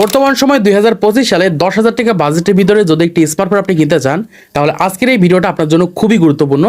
বর্তমান সময় দুই হাজার পঁচিশ সালে দশ হাজার টাকা বাজেটের ভিতরে যদি একটি স্মার্টফোন আপনি কিনতে চান, তাহলে আজকের এই ভিডিওটা আপনার জন্য খুবই গুরুত্বপূর্ণ।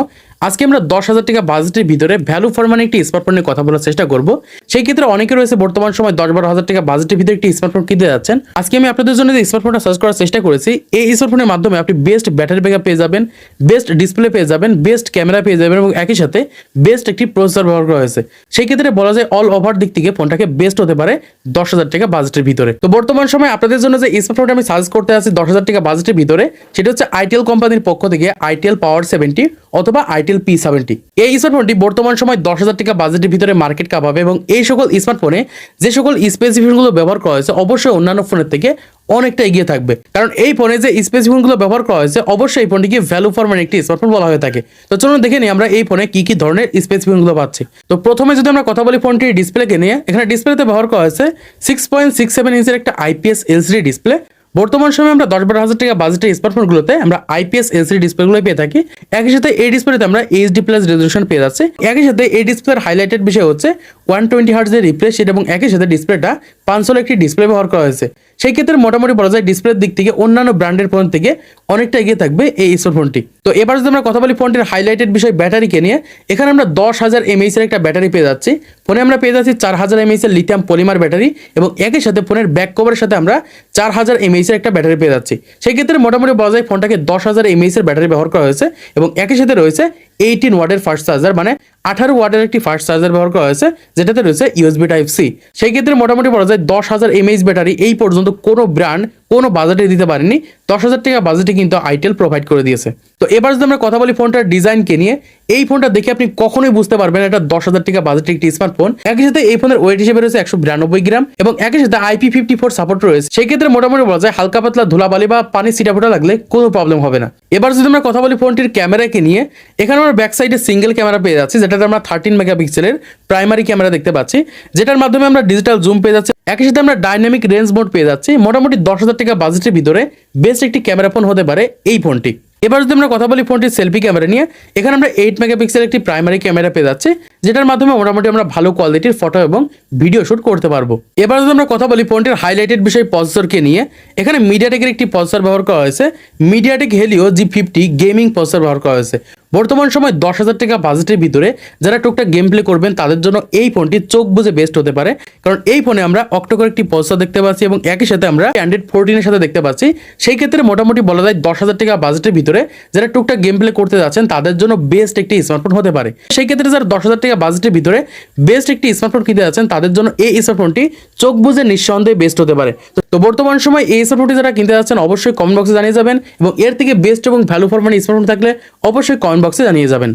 আজকে আমরা দশ হাজার টাকা বাজেটের ভিতরে ভ্যালু ফর মানি একটি স্মার্টফোন নিয়ে কথা বলার চেষ্টা করব। সেই ক্ষেত্রে অনেকে রয়েছে বর্তমান সময় দশ বারো হাজার টাকা বাজেটের ভিতরে একটি স্মার্টফোন কিনতে যাচ্ছেন। আজকে আমি আপনাদের জন্য যে স্মার্টফোনটা সার্চ করার চেষ্টা করেছি, এই স্মার্টফোনের মাধ্যমে আপনি বেস্ট ব্যাটারি ব্যাকআপ পেয়ে যাবেন বেস্ট ডিসপ্লে পেয়ে যাবেন বেস্ট ক্যামেরা পেয়ে যাবেন এবং একই সাথে বেস্ট একটি প্রসেসর ব্যবহার করা হয়েছে। সেই ক্ষেত্রে বলা যায় অল ওভার দিক থেকে ফোনটাকে বেস্ট হতে পারে দশ হাজার টাকা বাজেটের ভিতরে। তো বর্তমান সময় আপনাদের জন্য যে স্মার্টফোনটা আমি সার্চ করতে আছি দশ হাজার টাকা বাজেটের ভিতরে, সেটা হচ্ছে আইটিএল কোম্পানির পক্ষ থেকে আইটিএল পাওয়ার সেভেন্টি অথবা আইটিএল পি সেভেন্টি এই স্মার্টফোনটি বর্তমান সময় দশ হাজার টাকা বাজেটের ভিতরে মার্কেট কাপ হবে এবং এই সকল স্মার্টফোনে যে সকল স্পেসিফিকেশনগুলো ব্যবহার করা হয়েছে, অবশ্যই অন্যান্য ফোনের থেকে অনেকটা এগিয়ে থাকবে। কারণ এই ফোনে যে স্পেসিফিকেশনগুলো ব্যবহার করা হয়েছে, অবশ্যই এই ফোনটিকে ভ্যালু ফর মানি একটি স্মার্টফোন বলা হয়ে থাকে। তো চলুন দেখে নিই আমরা এই ফোনে কি কি ধরনের স্পেসিফিকেশনগুলো পাচ্ছি। তো প্রথমে যদি আমরা কথা বলি ফোনটির ডিসপ্লেকে নিয়ে, এখানে ডিসপ্লেতে ব্যবহার করা হয়েছে সিক্স পয়েন্ট সিক্স সেভেন ইঞ্চের একটা আইপিএস এলসিডি ডিসপ্লে বর্তমান সময়ে আমরা দশ বারো হাজার টাকা বাজেটের স্মার্টফোনগুলোতে আমরা আইপিএস এলসিডি ডিসপ্লেগুলো পেয়ে থাকি। একই সাথে এই ডিসপ্লেতে আমরা এইচডি প্লাস রেজলিউশন পেয়ে যাচ্ছি। একই সাথে এই ডিসপ্লের হাইলাইটেড বিষয় হচ্ছে ওয়ান টোয়েন্টি হার্টজের রিপ্লেস সেট এবং একই সাথে ডিসপ্লেটা পাঁচশোর একটি ডিসপ্লে ব্যবহার করা হয়েছে। সেই ক্ষেত্রে মোটামুটি বলা যায় ডিসপ্লের দিক থেকে অন্যান্য ব্র্যান্ডের ফোন থেকে অনেকটা এগিয়ে থাকবে এই স্মার্টফোনটি তো এবার যদি আমরা কথা বলি ফোনটির হাইলাইটেড বিষয় ব্যাটারিকে নিয়ে, এখানে আমরা দশ হাজার এমএইচ এর একটা ব্যাটারি পেয়ে যাচ্ছি। ফোনে আমরা পেয়ে যাচ্ছি চার হাজার এমএইচ এর লিথিয়াম পলিমার ব্যাটারি এবং একই সাথে ফোনের ব্যাক কভারের সাথে আমরা চার হাজার এমএইচ এর একটা ব্যাটারি পেয়ে যাচ্ছি। সেই ক্ষেত্রে মোটামুটি বলা যায় ফোনটাকে দশ হাজার এমএইচ এর ব্যাটারি ব্যবহার করা হয়েছে এবং একই সাথে রয়েছে এইটিন ওয়ার্ডের ফার্স্ট চার্জার মানে আঠারো ওয়ার্ডের একটি ফাস্ট চার্জার ব্যবহার করা হয়েছে, যেটাতে রয়েছে ইউএসবি টাইপ সি সেই ক্ষেত্রে মোটামুটি বলা যায় দশ হাজার এমএইচ ব্যাটারি এই পর্যন্ত কোনো ব্র্যান্ড কোনো বাজেটে দিতে পারেনি। দশ হাজার টাকা বাজেটে কিন্তু আইটেল প্রোভাইড করে দিয়েছে। তো এবার যদি আমরা কথা বলি ফোনটার ডিজাইনকে নিয়ে, এই ফোনটা দেখে আপনি কখনোই বুঝতে পারবেন এটা দশ হাজার টাকা বাজেটের একটি স্মার্টফোন একই সাথে এই ফোনের ওয়েট হিসেবে রয়েছে একশো বিরানব্বই গ্রাম এবং একই সাথে আইপি ফিফটি ফোর সাপোর্ট রয়েছে। সেই ক্ষেত্রে মোটামুটি বলা যায় হালকা পাতলা ধুলাবালি বা পানি সিটা ফোটা লাগলে কোনো প্রবলেম হবে না। এবার যদি আমরা কথা বলি ফোনটির ক্যামেরাকে নিয়ে, এখানে আমরা ব্যাক সাইডে সিঙ্গেল ক্যামেরা পেয়ে যাচ্ছি, যেটাতে আমরা থার্টিন মেগাপিক্সেলের প্রাইমারি ক্যামেরা দেখতে পাচ্ছি, যেটার মাধ্যমে আমরা ডিজিটাল জুম পেয়ে যাচ্ছি। একই সাথে আমরা ডাইনামিক রেঞ্জ মোড পেয়ে যাচ্ছি। মোটামুটি দশ হাজার টাকা বাজেটের ভিতরে বেস্ট একটি ক্যামেরা ফোন হতে পারে এই ফোনটি এবার যদি আমরা কথা বলি ফোনটির সেলফি ক্যামেরা নিয়ে, এখানে আমরা এইট মেগাপিক্সেল একটি প্রাইমারি ক্যামেরা পেয়ে যাচ্ছি, যেটার মাধ্যমে মোটামুটি আমরা ভালো কোয়ালিটির ফটো এবং ভিডিও শুট করতে পারব। এবার যদি আমরা কথা বলি ফোনটির হাইলাইটেড বিষয় প্রসেসরকে নিয়ে, এখানে মিডিয়াটেকের একটি প্রসেসর ব্যবহার করা হয়েছে। MediaTek Helio G fifty gaming processor ব্যবহার করা হয়েছে। বর্তমান সময় দশ হাজার টাকা বাজেটের ভিতরে যারা টুকটাক গেম প্লে করবেন, তাদের জন্য এই ফোনটি চোখ বুঝে বেস্ট হতে পারে। কারণ এই ফোনে আমরা অক্টোকর একটি প্রসেসর দেখতে পাচ্ছি এবং একই সাথে আমরা অ্যান্ড্রয়েড ফোরটিনের সাথে দেখতে পাচ্ছি। সেই ক্ষেত্রে মোটামুটি বলা যায় দশ হাজার টাকা বাজেটের ভিতরে যারা টুকটাক গেম প্লে করতে যাচ্ছেন, তাদের জন্য বেস্ট একটি স্মার্টফোন হতে পারে। সেই ক্ষেত্রে যারা দশ হাজার টাকা বাজেটের ভিতরে বেস্ট একটি স্মার্টফোন কিনতে যাচ্ছেন, তাদের জন্য এই স্মার্টফোনটি চোখ বুঝে নিঃসন্দেহে বেস্ট হতে পারে। তো বর্তমান সময় এই স্মার্টফোনটি যারা কিনতে যাচ্ছেন, অবশ্যই কমেন্ট বক্সে জানিয়ে যাবেন এবং এর থেকে বেস্ট এবং ভ্যালু ফর মানি স্মার্টফোন থাকলে অবশ্যই কমেন্ট বক্সে জানিয়ে যাবেন।